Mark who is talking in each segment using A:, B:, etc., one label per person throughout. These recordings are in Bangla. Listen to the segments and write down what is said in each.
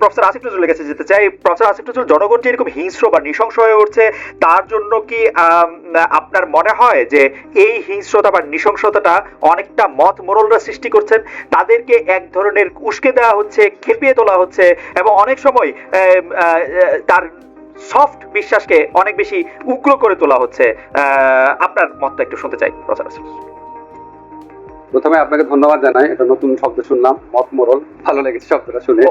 A: প্রফেসর আসিফ নজরুলের কাছে যেতে চাই। প্রফেসর আসিফ নজরুল জনগণ যে এরকম হিংস্র বা নৃশংস হয়ে উঠছে, তার জন্য কি আপনার মনে হয় যে এই হিংস্রতা বা নৃশংসতাটা অনেকটা মত মোরলরা সৃষ্টি করছেন? তাদেরকে এক ধরনের উস্কে দেওয়া হচ্ছে, খেপিয়ে তোলা হচ্ছে এবং অনেক সময় তার সফট বিশ্বাসকে অনেক বেশি উগ্র করে তোলা হচ্ছে। আপনার মতটা একটু শুনতে চাই, প্রফেসর আসিফ।
B: প্রথমে আপনাকে ধন্যবাদ জানাই এটা নতুন শব্দ শুনলাম মত মোরল ভালো লেগেছে শব্দটা শুনে।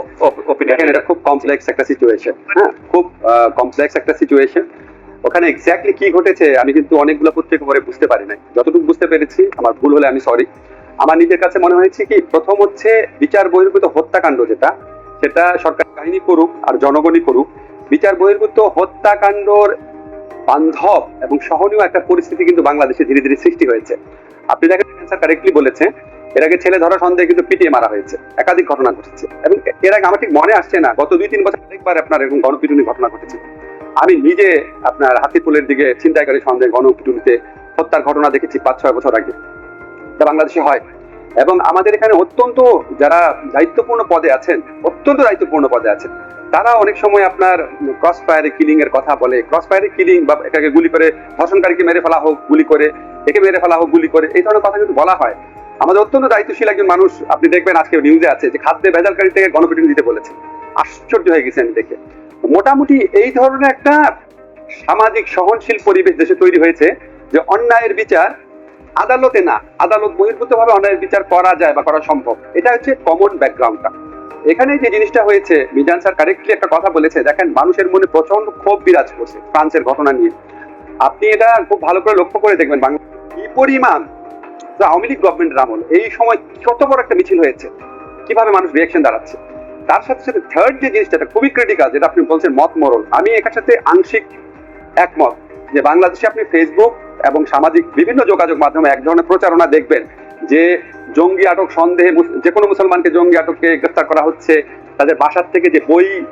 B: এটা খুব কমপ্লেক্স একটা সিচুয়েশন হ্যাঁ? খুব কমপ্লেক্স একটা সিচুয়েশন ওখানে এক্স্যাক্টলি কি ঘটেছে আমি কিন্তু অনেকগুলো পত্রিকা পরে বুঝতে পারি নাই। যতটুকু বুঝতে পেরেছি আমার ভুল হলে আমি সরি আমার নিজের কাছে মনে হয়েছে কি প্রথম হচ্ছে বিচার বহির্ভূত হত্যাকাণ্ড যেটা সেটা সরকার কাহিনী করুক আর জনগণই করুক। বিচার বহির্ভূত হত্যাকাণ্ডর বান্ধব এবং সহনীয় একটা পরিস্থিতি কিন্তু বাংলাদেশে ধীরে ধীরে সৃষ্টি হয়েছে। আপনি দেখেন স্যার কারেক্টলি বলেছে, এর আগে ছেলে ধরা সন্দেহে কিন্তু পিটিয়ে মারা হয়েছে, একাধিক ঘটনা ঘটেছে। এবং এর আগে আমার ঠিক মনে আসছে না, গত দুই তিন বছর একবার আপনার এরকম গণপিটুনি ঘটনা ঘটেছে। আমি নিজে আপনার হাতিপুলের দিকে ছিনতাইকারী সন্দেহে গণপিটুনিতে হত্যার ঘটনা দেখেছি পাঁচ, ছয় বছর আগে। এটা বাংলাদেশে হয়। এবং আমাদের এখানে অত্যন্ত যারা দায়িত্বপূর্ণ পদে আছেন, অত্যন্ত দায়িত্বপূর্ণ পদে আছেন তারা অনেক সময় আপনার ক্রস ফায়ারে কিলিং এর কথা বলে। ক্রস ফায়ারে কিলিং বা এটাকে গুলি করে, ধর্ষণকারীকে মেরে ফেলা হোক, গুলি করে, একে মেরে ফেলা হোক, গুলি করে, এই ধরনের কথা কিন্তু বলা হয়। আমাদের অত্যন্ত দায়িত্বশীল একজন মানুষ, আপনি দেখবেন আজকে নিউজে আছে যে খাদ্যে ভেজালকারী থেকে গণপিটুনি দিতে বলেছে। আশ্চর্য হয়ে গেছে আমি দেখে। মোটামুটি এই ধরনের একটা সামাজিক সহনশীল পরিবেশ দেশে তৈরি হয়েছে যে অন্যায়ের বিচার আদালতে না, আদালত বহির্ভূত ভাবে অন্যায়ের বিচার করা যায় বা করা সম্ভব। এটা হচ্ছে কমন ব্যাকগ্রাউন্ডটা এখানে যে জিনিসটা হয়েছে, মিজান স্যার কারেক্টলি একটা কথা বলেছে, দেখেন মানুষের মনে প্রচণ্ড ক্ষোভ বিরাজ করছে ফ্রান্সের ঘটনা নিয়ে। আপনি এটা খুব ভালো করে লক্ষ্য করে দেখবেন বাংলা কি পরিমাণ আওয়ামী লীগ গভর্নমেন্টের আমল, এই সময় কত বড় একটা মিছিল হয়েছে, কীভাবে মানুষ রিয়েকশন দাঁড়াচ্ছে। তার সাথে সাথে থার্ড যে জিনিসটা খুবই ক্রিটিক্যাল যেটা আপনি বলছেন মত মরল আমি এটার সাথে আংশিক একমত যে বাংলাদেশে আপনি ফেসবুক এবং সামাজিক বিভিন্ন যোগাযোগ মাধ্যমে এক ধরনের প্রচারণা দেখবেন। যে জঙ্গি আটক সন্দেহে যে কোনো মুসলমানকে জঙ্গি আটককে গ্রেফতার করা হচ্ছে, তাদের বাসার থেকে যে বই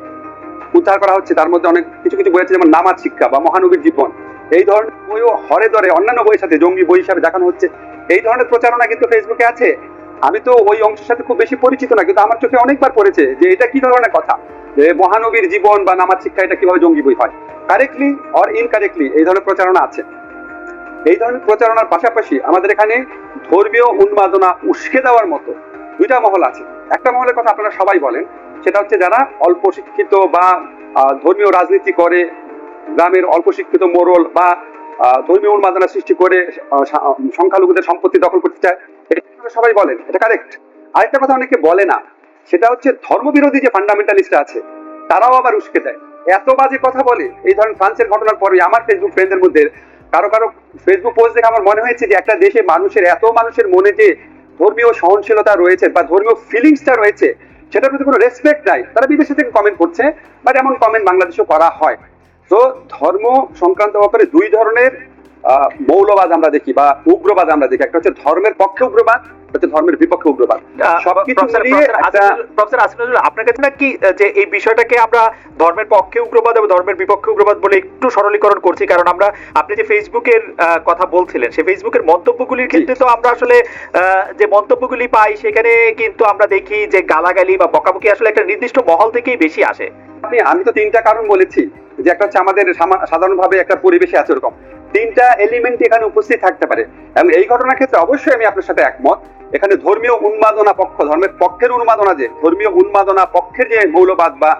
B: উদ্ধার করা হচ্ছে, তার মধ্যে অনেক কিছু কিছু বই আছে, যেমন নামাজ শিক্ষা বা মহানবীর জীবন। এই ধরনের বইও হরে ধরে অন্যান্য বইয়ের সাথে জঙ্গি বই হিসাবে দেখানো হচ্ছে। এই ধরনের প্রচারণা কিন্তু ফেসবুকে আছে। আমি তো ওই অংশের সাথে খুব বেশি পরিচিত না, কিন্তু আমার চোখে অনেকবার পড়েছে যে এটা কি ধরনের কথা? যে মহানবীর জীবন বা নামাজ শিক্ষা এটা কীভাবে জঙ্গি বই হয়? কারেক্টলি অর ইনকারেক্টলি এই ধরনের প্রচারণা আছে। এই ধরনের প্রচারণার পাশাপাশি আমাদের এখানে ধর্মীয় উন্মাদনা উস্কে দেওয়ার মতো দুইটা মহল আছে। একটা মহলের কথা আপনারা সবাই বলেন, সেটা হচ্ছে যারা অল্প শিক্ষিত বা ধর্মীয় রাজনীতি করে, গ্রামের অল্প শিক্ষিত মোড়ল বা ধর্মীয় উন্মাদনা সৃষ্টি করে সংখ্যালঘুদের সম্পত্তি দখল করতে চায়, এটা সবাই বলেন? এটা কারেক্ট আরেকটা কথা অনেকে বলে না, সেটা হচ্ছে ধর্মবিরোধী যে ফান্ডামেন্টালিস্টরা আছে, তারাও আবার উস্কে দেয়। এত বাজে কথা বলে, এই ধরনের ফ্রান্সের ঘটনার পরে আমার ফেসবুক ফ্রেন্ডের মধ্যে কারও কারও ফেসবুক পোস্ট দেখে আমার মনে হয়েছে যে একটা দেশে মানুষের, এত মানুষের মনে যে ধর্মীয় সহনশীলতা রয়েছে বা ধর্মীয় ফিলিংসটা রয়েছে, সেটার প্রতি কোনো রেসপেক্ট নাই। তারা বিদেশে থেকে কমেন্ট করছে বাট এমন কমেন্ট বাংলাদেশেও করা হয়। তো ধর্ম সংক্রান্ত ব্যাপারে দুই ধরনের মৌলবাদ আমরা দেখি বা উগ্রবাদ আমরা দেখি। একটা হচ্ছে ধর্মের পক্ষে উগ্রবাদ হচ্ছে ধর্মের বিপক্ষে উগ্রবাদ। সবকিছু মিলিয়ে
A: প্রফেসর আপনার কাছে না কি যে এই বিষয়টাকে আমরা ধর্মের পক্ষে উগ্রবাদ এবং ধর্মের বিপক্ষে উগ্রবাদ বলে একটু সরলীকরণ করছি কারণ আমরা আপনি যে ফেসবুকের কথা বলছিলেন সেই ফেসবুকের মন্তব্যগুলির ক্ষেত্রে তো আমরা আসলে যে মন্তব্যগুলি পাই সেখানে কিন্তু আমরা দেখি যে গালাগালি বা বকাবকি আসলে একটা নির্দিষ্ট মহল থেকেই বেশি আসে।
B: আপনি আমি তো তিনটা কারণ বলেছি যে একটা হচ্ছে আমাদের সাধারণভাবে একটা পরিবেশে আছে ওরকম। তিনটা এলিমেন্ট এখানে উপস্থিত থাকতে পারে। এবং এই ঘটনার ক্ষেত্রে অবশ্যই আমি আপনার সাথে একমত। এখানে ধর্মীয় উন্মাদনা পক্ষ, ধর্মের পক্ষের উন্মাদনা যে, ধর্মীয় উন্মাদনা পক্ষের যে মৌলবাদ বা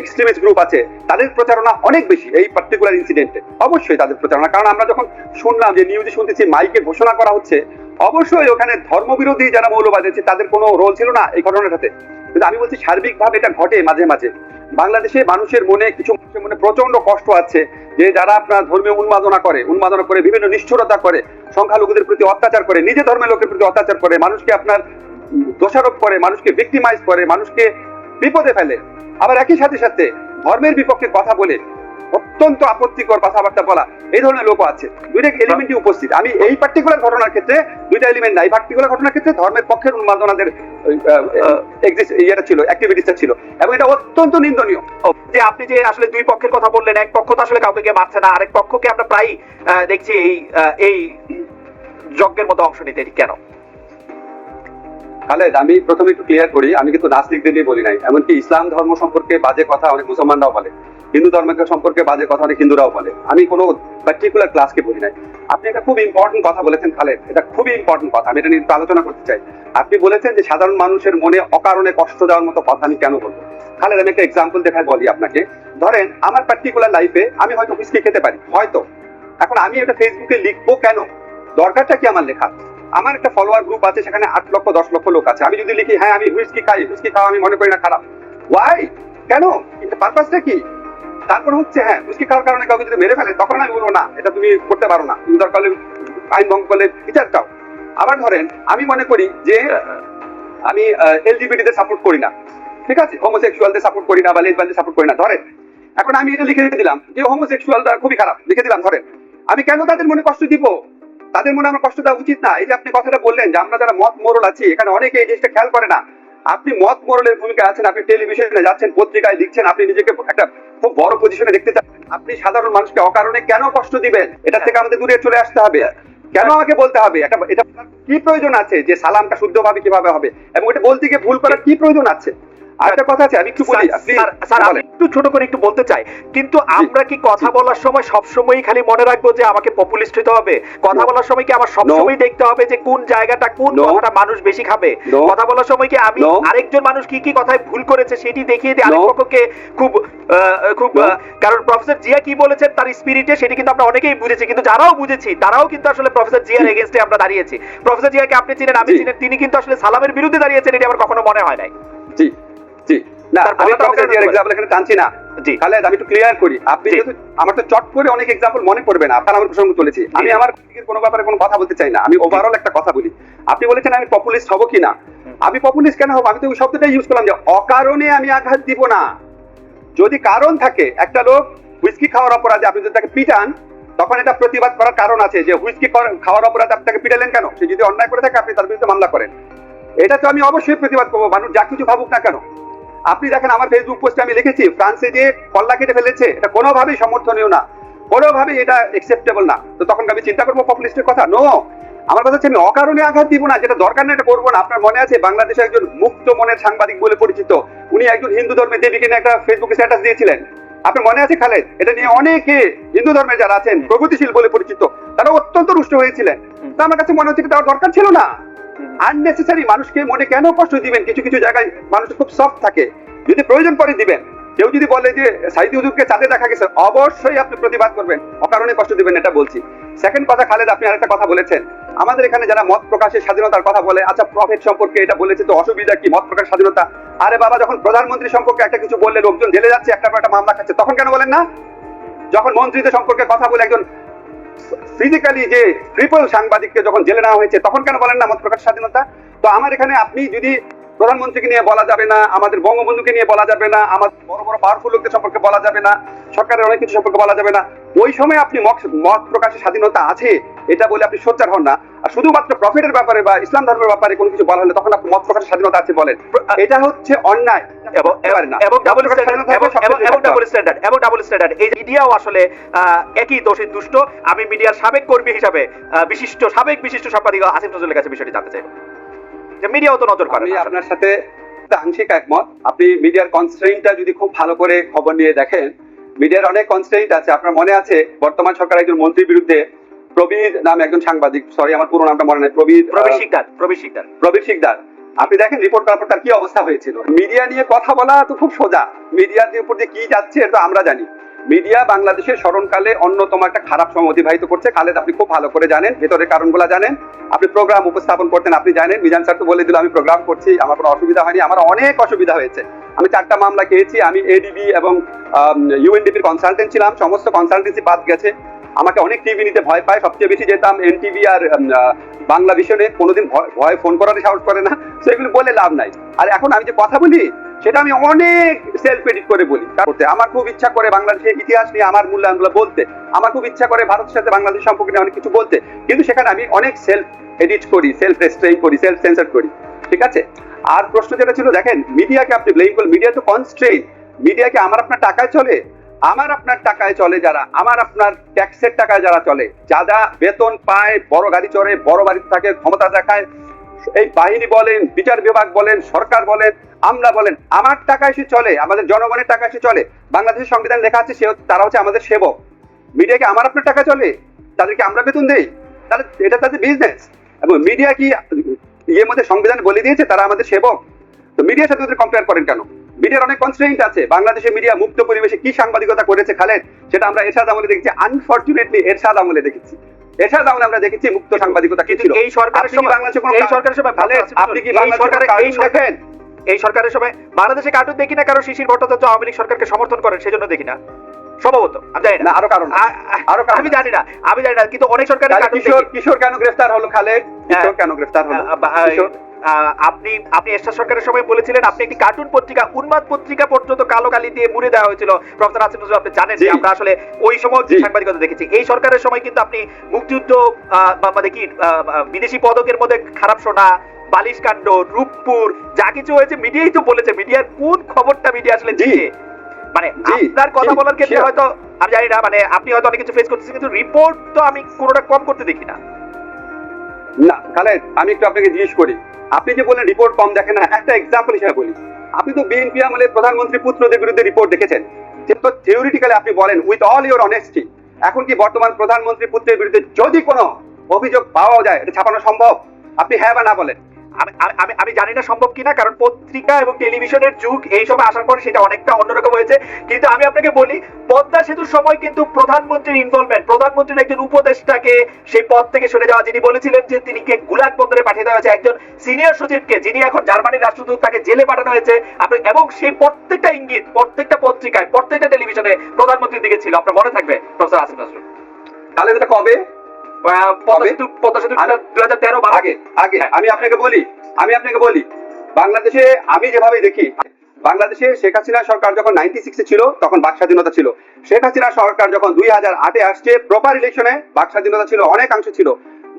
B: এক্সট্রিমিস্ট গ্রুপ আছে, তাদের প্রচারণা অনেক বেশি এই পার্টিকুলার ইনসিডেন্টে অবশ্যই তাদের প্রচারণা। কারণ আমরা যখন শুনলাম যে নিউজে শুনতেছি মাইকে ঘোষণা করা হচ্ছে, অবশ্যই ওখানে ধর্মবিরোধী যারা মৌলবাদ আছে তাদের কোনো রোল ছিল না এই ঘটনাটাতে। কিন্তু আমি বলছি সার্বিকভাবে এটা ঘটে মাঝে মাঝে। বাংলাদেশে মানুষের মনে, কিছু মানুষের মনে প্রচণ্ড কষ্ট আছে যে যারা আপনার ধর্মীয় উন্মাদনা করে উন্মাদনা করে, বিভিন্ন নিষ্ঠুরতা করে, সংখ্যালঘুদের প্রতি অত্যাচার করে, নিজে ধর্মের লোকের প্রতি অত্যাচার করে, মানুষকে আপনার দোষারোপ করে, মানুষকে ভিক্টিমাইজ করে, মানুষকে বিপদে ফেলে। আবার একই সাথে সাথে ধর্মের বিপক্ষে কথা বলে অত্যন্ত আপত্তিকর কথাবার্তা বলা। এই ধরনের লোক আছে। দুইটা এলিমেন্টই উপস্থিত। আমি এই পার্টিকুলার ঘটনার ক্ষেত্রে দুইটা এলিমেন্ট নাই পার্টিকুলার ঘটনার ক্ষেত্রে ধর্মের পক্ষের উন্মাদনাদের ইয়েটা ছিল অ্যাক্টিভিটিসটা ছিল। এবং এটা অত্যন্ত নিন্দনীয়
A: যে আপনি যে আসলে দুই পক্ষের কথা বললেন, এক পক্ষ তো আসলে কাউকে গিয়ে মারছে না, আরেক পক্ষকে আমরা প্রায় দেখছি এই এই যজ্ঞের মতো অংশ নিতে কেন?
B: খালেদ, আমি প্রথমে একটু ক্লিয়ার করি। আমি কিন্তু নাস্তিকদের নিয়ে বলি নাই। এমনকি ইসলাম ধর্ম সম্পর্কে বাজে কথা অনেক মুসলমানরাও বলে। হিন্দু ধর্মের সম্পর্কে বাজে কথা অনেক হিন্দুরাও বলে। আমি কোনো পার্টিকুলার ক্লাসকে বলি নাই। আপনি একটা খুব ইম্পর্টেন্ট কথা বলেছেন, খালেদ। এটা খুবই ইম্পর্টেন্ট কথা। আমি এটা নিয়ে আলোচনা করতে চাই। আপনি বলেছেন যে সাধারণ মানুষের মনে অকারণে কষ্ট দেওয়ার মতো কথা আমি কেন বলব? খালেদ, আমি একটা এক্সাম্পল দেখায় বলি আপনাকে। ধরেন, আমার পার্টিকুলার লাইফে আমি হয়তো হুইস্কি খেতে পারি, হয়তো। এখন আমি এটা ফেসবুকে লিখব কেন? দরকারটা কি আমার লেখা? আমার একটা ফলোয়ার গ্রুপ আছে, সেখানে আট লক্ষ, দশ লক্ষ লোক আছে। আমি যদি লিখি হ্যাঁ আমি হুইস্কি খাই হুইস্কি খাওয়া আমি মনে করি না খারাপ। ওয়াই কেন? পারপাসটা কি? তারপর হচ্ছে হ্যাঁ হুইস্কি খাওয়ার কারণে কাউকে যদি মেরে ফেলে, তখন আমি বলব, না, এটা তুমি করতে পারো না। তুমি দরকার আইন ভঙ্গ করলে বিচার চাও। আবার ধরেন, আমি মনে করি যে, আমি এলজিবিটি তে সাপোর্ট করি না। ঠিক আছে? হোমোসেক্সুয়ালদের সাপোর্ট করি না বা লেসবানদের সাপোর্ট করি না। ধরেন, এখন আমি এটা লিখে দিলাম যে হোমোসেক্সুয়ালটা খুবই খারাপ। লিখে দিলাম, ধরেন, আমি কেন তাদের মনে কষ্ট দিব? তাদের মনে আমার কষ্ট দেওয়া উচিত না। এই যে আপনি কথাটা বললেন যে আমরা যারা মত মোরল আছি, এখানে অনেকে এই জিনিসটা খেয়াল করে না। আপনি মত মোরলের ভূমিকা আছেন আপনি টেলিভিশনে যাচ্ছেন পত্রিকায় লিখছেন আপনি নিজেকে একটা খুব বড় পজিশনে দেখতে চান। আপনি সাধারণ মানুষকে অকারণে কেন কষ্ট দিবেন? এটা থেকে আমাদের দূরে চলে আসতে হবে। কেন আমাকে বলতে হবে? এটা এটা কি প্রয়োজন আছে যে সালামটা শুদ্ধভাবে কীভাবে হবে? এবং এটা বলতে গিয়ে ভুল করার কি প্রয়োজন আছে? একটা কথা আছে আমি একটু বলি
A: স্যার আমি একটু ছোট করে একটু বলতে চাই। কিন্তু আমরা কি কথা বলার সময় সব সময়ই খালি মনে রাখব যে আমাকে পপুলিস্ট হতে হবে? কথা বলার সময় কি আমার সব সময় দেখতে হবে যে কোন জায়গাটা কোন কথাটা মানুষ বেশি খাবে? কথা বলার সময় কি আমি আরেকজন মানুষ কি কি কথায় ভুল করেছে সেটি দেখিয়ে দিয়ে আরেক পক্ষকে খুব খুব কারণ প্রফেসর জিয়া কি বলেছেন তার স্পিরিটে সেটি কিন্তু আমরা অনেকেই বুঝেছি কিন্তু যারাও বুঝেছি তারাও কিন্তু আসলে প্রফেসর জিয়ার এগেনস্টে আমরা দাঁড়িয়েছি। প্রফেসর জিয়াকে আপনি চিনেন আমি। চিনেন তিনি কিন্তু আসলে সালামের বিরুদ্ধে দাঁড়িয়েছেন এটি আমার কখনো মনে হয় নাই।
B: জি। জি। না আমি এক্সাম্পল এখানে টানছি না।
A: জি।
B: খালেদ আমি একটু ক্লিয়ার করি। আপনি। যেহেতু আমার তো চট করে অনেক এক্সাম্পল মনে পড়বে না আপনার আমার প্রসঙ্গ চলেছি আমি আমার কোনো ব্যাপারে কোনো কথা বলতে চাই না। আমি ওভারঅল একটা কথা বলি। আপনি বলেছেন আমি পপুলিস্ট হব কি না আমি পপুলিস্ট কেন হব? আমি তো ওই শব্দটাই ইউজ করলাম যে অকারণে আমি আঘাত দিব না। যদি কারণ থাকে একটা লোক হুইস্কি খাওয়ার অপরাধে আপনি যদি তাকে পিটান তখন এটা প্রতিবাদ করার কারণ আছে যে হুইস্কি খাওয়ার অপরাধে আপনি তাকে পিটালেন কেন? সে যদি অন্যায় করে থাকে আপনি তার বিরুদ্ধে মামলা করেন। এটা তো আমি অবশ্যই প্রতিবাদ করব মানুষ যা কিছু ভাবুক না কেন। আপনি দেখেন আমার ফেসবুক পোস্টে আমি লিখেছি ফ্রান্সে যে কল্লা কেটে ফেলেছে এটা কোনোভাবেই সমর্থনীয় না। কোনোভাবেই এটা একসেপ্টেবল না। তো তখন আমি চিন্তা করব পপুলিস্টের কথা? নো আমার কথা হচ্ছে আমি অকারণে আঘাত দিব না যেটা দরকার না এটা করব না। আপনার মনে আছে বাংলাদেশে একজন মুক্ত মনের সাংবাদিক বলে পরিচিত? উনি একজন হিন্দু ধর্মের দেবীকে নিয়ে একটা ফেসবুকে স্ট্যাটাস দিয়েছিলেন। আপনার মনে আছে খালেদ? এটা নিয়ে অনেকে হিন্দু ধর্মের যারা আছেন প্রগতিশীল বলে পরিচিত তারা অত্যন্ত রুষ্ট হয়েছিলেন। তো আমার কাছে মনে হচ্ছে তার দরকার ছিল না? আননেসেসারি মানুষকে মনে কেন কষ্ট দিবেন? কিছু কিছু জায়গায় মানুষ খুব সফট থাকে। যদি প্রয়োজন পড়ে দিবেন। কেউ যদি বলে যে, সাইদি হুজুরকে চাঁদে দেখা গেছে, অবশ্যই আপনি প্রতিবাদ করবেন। অকারণে কষ্ট দিবেন এটা বলছি। সেকেন্ড কথা, খালেদ, আপনি আরেকটা কথা বলেছেন। আমাদের এখানে যারা মত প্রকাশের স্বাধীনতার কথা বলে আচ্ছা প্রফেট সম্পর্কে এটা বলেছে তো অসুবিধা কি মত প্রকাশ স্বাধীনতা? আরে বাবা, যখন প্রধানমন্ত্রী সম্পর্কে একটা কিছু বললে লোকজন জেলে যাচ্ছে একটা পর একটা মামলা খাচ্ছে, তখন কেন বলেন না? যখন মন্ত্রীদের সম্পর্কে কথা বলে একজন ফিজিক্যালি যে ট্রিপল সাংবাদিককে যখন জেলে নেওয়া হয়েছে, তখন কেন বলেন না মত প্রকাশ স্বাধীনতা? তো আমার এখানে আপনি যদি প্রধানমন্ত্রীকে নিয়ে বলা যাবে না, আমাদের বঙ্গবন্ধুকে নিয়ে বলা যাবে না আমাদের বড় বড় পাওয়ারফুল লোকদের সম্পর্কে বলা যাবে না, সরকারের অনেক কিছু সম্পর্কে বলা যাবে না, ওই সময় আপনি মত- প্রকাশের স্বাধীনতা আছে? এটা বলে আপনি সোচ্চার হন না। আর শুধুমাত্র প্রফিটের ব্যাপারে বা ইসলাম ধর্মের ব্যাপারে কোনো কিছু বলা হলে তখন আপনি মত প্রকাশের স্বাধীনতা আছে বলেন। এটা হচ্ছে অন্যায়
A: এবং এবং ডাবল স্ট্যান্ডার্ড এবং
B: থাকলে সবকিছু
A: এবং
B: থাকতে
A: ডাবল স্ট্যান্ডার্ড এবং ডাবল স্ট্যান্ডার্ড এই মিডিয়াও আসলে একই দোষী দুষ্ট। আমি মিডিয়ার সাবেক কর্মী হিসাবে বিশিষ্ট সাবেক বিশিষ্ট সাংবাদিক আসিফ নজরুলের কাছে বিষয়টি জানতে চাই। যে মিডিয়াও তো নজর করে
B: আমি
A: না আসলে।
B: আপনার সাথে আংশিক একমত। আপনি মিডিয়ার কনস্ট্রেইনটা যদি খুব ভালো করে খবর নিয়ে দেখেন মিডিয়ার অনেক কনস্ট্রেইন্ট আছে। আপনার মনে আছে বর্তমান সরকার একজন মন্ত্রীর বিরুদ্ধে প্রবীর নামে একজন সাংবাদিক সরি আমার পুরো নামটা মনে নেই প্রবীর
A: প্রবীর শিকদার প্রবীর শিকদার।
B: প্রবীর শিকদার। আপনি দেখেন রিপোর্ট করার পর তার কি অবস্থা হয়েছিল? মিডিয়া নিয়ে কথা বলা তো খুব সোজা। মিডিয়ার উপর যে কি যাচ্ছে এটা তো আমরা জানি। মিডিয়া বাংলাদেশের স্মরণকালে অন্যতম একটা খারাপ সময় অতিবাহিত করছে। খালেদ আপনি খুব ভালো করে জানেন ভেতরের কারণগুলো জানেন। আপনি প্রোগ্রাম উপস্থাপন করতেন আপনি জানেন। মিজান স্যার তো বলে দিল আমি প্রোগ্রাম করছি আমার কোনো অসুবিধা হয়নি। আমার অনেক অসুবিধা হয়েছে। আমি চারটা মামলা খেয়েছি, আমি এডিবি এবং ইউএনডিপির কনসালটেন্ট ছিলাম, সমস্ত কনসালটেন্সি বাদ গেছে। আমাকে অনেক টিভি নিতে ভয় পায়, সবচেয়ে বেশি যেতাম এনটিভি আর বাংলা ভিশনে কোনোদিন ভয়- ফোন করার সাহস করে না, সেগুলো বলে লাভ নাই। আর এখন আমি যে কথা বলি, সেটা আমি অনেক সেলফ এডিট করে বলি। করতে আমার খুব ইচ্ছা করে বাংলাদেশের ইতিহাস নিয়ে, আমার মূল্যায়নগুলো বলতে, আমার খুব ইচ্ছা করে ভারতের সাথে বাংলাদেশ সম্পর্কে নিয়ে অনেক কিছু বলতে। কিন্তু সেখানে আমি অনেক সেলফ এডিট করি সেলফ রেস্ট্রেইন করি সেলফ সেন্সার করি। ঠিক আছে? আর প্রশ্ন যেটা ছিল, দেখেন, মিডিয়াকে আপনি ব্লেম করলেন। মিডিয়া তো কনস্ট্রেইন মিডিয়াকে আমার আপনার টাকায় চলে? আমার আপনার টাকায় চলে যারা? আমার আপনার ট্যাক্সের টাকায় যারা চলে? যারা বেতন পায়, বড় গাড়ি চড়ে, বড় বাড়িতে থাকে, ক্ষমতা দেখায়। এই বাহিনী বলেন, বিচার বিভাগ বলেন, সরকার বলেন, আমরা বলেন, আমার টাকা এসে চলে, আমাদের জনগণের টাকা এসে চলে। বাংলাদেশের সংবিধান লেখা আছে, সে তারা হচ্ছে আমাদের সেবক। মিডিয়াকে আমার আপনার টাকা চলে? তাদেরকে আমরা বেতন দেই? তাহলে এটা তাদের বিজনেস এবং মিডিয়া কি ইয়ের মধ্যে সংবিধান বলে দিয়েছে তারা আমাদের সেবক। তো মিডিয়ার সাথে ওদের কম্পেয়ার করেন কেন? মিডিয়ার অনেক কনস্ট্রেন্ট আছে। বাংলাদেশে মিডিয়া মুক্ত পরিবেশে কি সাংবাদিকতা করেছে খালেদ সেটা আমরা এরশাদ আমলে দেখেছি। আনফরচুনেটলি এরশাদ আমলে দেখেছি। এরশাদ আমলে আমরা দেখেছি মুক্ত সাংবাদিকতা
A: কিন্তু এই সরকারের সময়
B: বাংলাদেশে কোনো
A: এই সরকারের সময়
B: খালেদ, আপনি কি
A: সরকারের এই
B: দেখেন?
A: এই সরকারের সময় বাংলাদেশে কার্টুন দেখি না কারণ শিশির ভট্টাচার্য আওয়ামী লীগ সরকারকে সমর্থন করেন সেজন্য দেখি না। সম্ভবত আমি জানি
B: না। আরও কারণ আরও
A: আমি জানি না আমি জানি না কিন্তু অনেক কার্টুন
B: কিশোর কিশোর কেন গ্রেফতার হলো খালেদ? কিশোর
A: হ্যাঁ।
B: কেন গ্রেফতার হলো? কিশোর?
A: আপনি আপনি এরশাদ সরকারের সময় বলেছিলেন আপনি একটি কার্টুন পত্রিকা উন্মাদ পত্রিকা পর্যন্ত কালো কালি দিয়ে মুড়ে দেওয়া হয়েছিল। প্রফেসর আসিফ নজরুল আপনি জানেন যে আমরা আসলে ওই সময়। সাংবাদিকতা দেখেছি। এই সরকারের সময় কিন্তু আপনি মুক্তিযুদ্ধ মানে কি বিদেশি পদকের মধ্যে খারাপ শোনা বালিশ কাণ্ড রূপপুর যা কিছু হয়েছে মিডিয়াই তো বলেছে মিডিয়ার কোন খবরটা মিডিয়া আসলে
B: জি।
A: মানে আপনার কথা বলার ক্ষেত্রে হয়তো আমি জানি না মানে আপনি হয়তো অনেক কিছু ফেস করতেছেন কিন্তু রিপোর্ট তো আমি কোনোটা কম করতে দেখি না।
B: না খালেদ আমি একটু আপনাকে জিজ্ঞেস করি। আপনি যে বলেন রিপোর্ট কম দেখেন না একটা এক্সাম্পল হিসেবে বলি। আপনি তো বিএনপি আমলে প্রধানমন্ত্রী পুত্রদের বিরুদ্ধে রিপোর্ট দেখেছেন। কিন্তু থিওরিটিক্যালি আপনি বলেন উইথ অল ইউর অনেস্টি এখন কি বর্তমান প্রধানমন্ত্রী পুত্রের বিরুদ্ধে যদি কোনো অভিযোগ পাওয়া যায় এটা ছাপানো সম্ভব? আপনি হ্যাঁ বা না বলেন।
A: আমি আমি- জানি না সম্ভব কিনা, কারণ পত্রিকা এবং টেলিভিশনের যুগ, এই সময় আসার পর সেটা অনেকটা অন্যরকম হয়েছে। কিন্তু আমি আপনাকে বলি, পদ্মা সেতুর সময় কিন্তু প্রধানমন্ত্রীর ইনভলভমেন্ট প্রধানমন্ত্রীর একজন উপদেষ্টাকে সেই পদ থেকে সরে যাওয়া, যিনি বলেছিলেন যে তিনি কে গুলাগ বন্দরে পাঠিয়ে দেওয়া হয়েছে। একজন সিনিয়র সচিবকে, যিনি এখন জার্মানির রাষ্ট্রদূত, তাকে জেলে পাঠানো হয়েছে। আপনি এবং সেই প্রত্যেকটা ইঙ্গিত, প্রত্যেকটা পত্রিকায়, প্রত্যেকটা টেলিভিশনে প্রধানমন্ত্রীর দিকে ছিল। আপনার মনে থাকবে, প্রফেসর আসিফ নজরুল?
B: তাহলে এটা কবে? আগে আগে আমি আপনাকে বলি আমি আপনাকে বলি বাংলাদেশে আমি যেভাবে দেখি বাংলাদেশে শেখ হাসিনা সরকার যখন নাইনটি সিক্সে ছিল তখন বাক স্বাধীনতা ছিল। শেখ হাসিনা সরকার যখন দুই হাজার আটে আসছে প্রপার ইলেকশনে বাক স্বাধীনতা ছিল অনেকাংশ ছিল।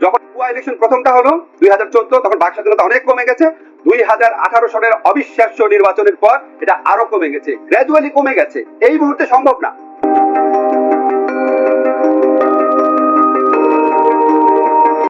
B: যখন ইলেকশন প্রথমটা হলো দুই হাজার চোদ্দ তখন বাক স্বাধীনতা অনেক কমে গেছে। দুই হাজার আঠারো সনের অবিশ্বাস্য নির্বাচনের পর এটা আরও কমে গেছে গ্র্যাজুয়ালি কমে গেছে। এই মুহূর্তে সম্ভব না।